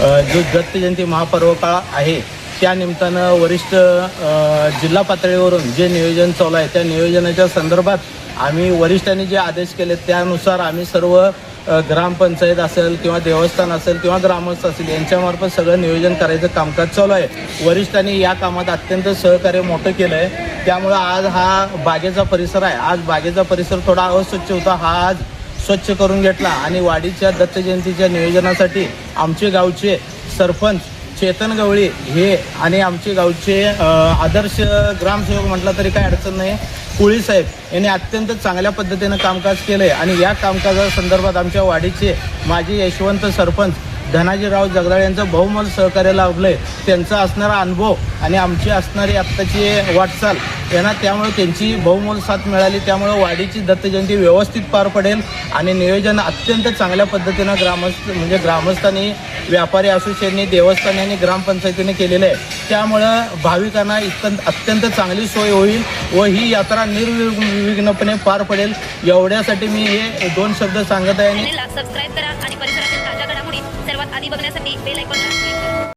जो दत्त जयंती महापर्व काळ आहे त्या निमित्तानं वरिष्ठ जिल्हा पातळीवरून जे नियोजन चालू आहे त्या नियोजनाच्या संदर्भात आम्ही वरिष्ठांनी जे आदेश केले त्यानुसार आम्ही सर्व ग्रामपंचायत असेल किंवा देवस्थान असेल किंवा ग्रामस्थ असेल यांच्यामार्फत सगळं नियोजन करायचं कामकाज चालू आहे. वरिष्ठांनी या कामात अत्यंत सहकार्य मोठं केलं आहे त्यामुळं आज हा बागेचा परिसर आहे. आज बागेचा परिसर थोडा अस्वच्छ होता. हा आज स्वच्छ करून घेतला. आणि वाडीच्या दत्त जयंतीच्या नियोजनासाठी आमचे गावचे सरपंच चेतन गवळी हे आणि आमचे गावचे आदर्श ग्रामसेवक म्हटलं तरी काय अडचण नाही. कुळी साहेब यांनी अत्यंत चांगल्या पद्धतीनं कामकाज केलंय. आणि या कामकाजासंदर्भात आमच्या वाडीचे माजी यशवंत सरपंच धनाजीराव जगदाळे यांचं बहुमत सहकार्य लाभलंय त्यांचा असणारा अनुभव आणि आमची असणारी आत्ताची वाटचाल यांना त्यामुळे त्यांची बहुमोल साथ मिळाली. त्यामुळे वाडीची दत्तजयंती व्यवस्थित पार पडेल आणि नियोजन अत्यंत चांगल्या पद्धतीनं ग्रामस्थ म्हणजे ग्रामस्थांनी व्यापारी असोसिएशननी देवस्थानी आणि ग्रामपंचायतीने केलेलं आहे. त्यामुळं भाविकांना इतकं अत्यंत चांगली सोय होईल व ही यात्रा निर्विघ्नपणे पार पडेल. एवढ्यासाठी मी हे दोन शब्द सांगत आहे आणि सबस्क्राईब करा आणि परिसरातील di bawah sana, bila ikut lah.